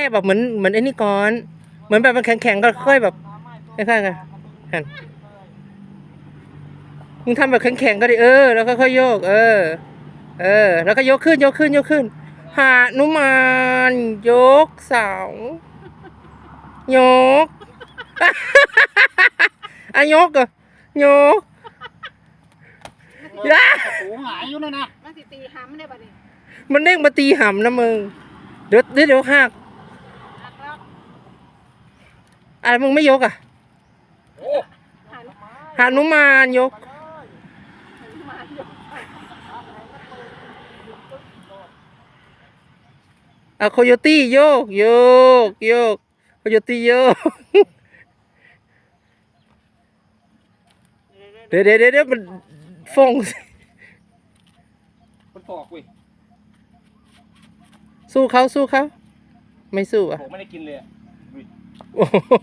ช่แบบเหมือนเหมือนไอ้นี่ก่อน เหมือนแบบมันแข็งๆก็ค่อยแบบคล้ายๆกันหันมึงทำแบบแข็งๆก็ได้เออ แล้วก็ค่อยโยก เออ เออ แล้วก็ยกขึ้นยกขึ้นยกขึ้น หานุมานยกเสายกอะยกเหรอยกยาหูหงายอยู่นั่นนะมันสิตีห้ำได้บัดนี้มันเด้งมาตีหำนะมึง เดี๋ยวเดี๋ยวเดี๋ยวหัก หักแล้ว อะไรมึงไม่ยกอะหันหานุมานยกมาอยู่อะโคโยตี้โยก โยก โยก โคโยตี้โยก เดี๋ยวเดี๋ยวเดี๋ยวเดี๋ยวมันฟงมันตอกเว้ยสู้เขาสู้เขาไม่สู้อะผมไม่ได้กินเลย with me.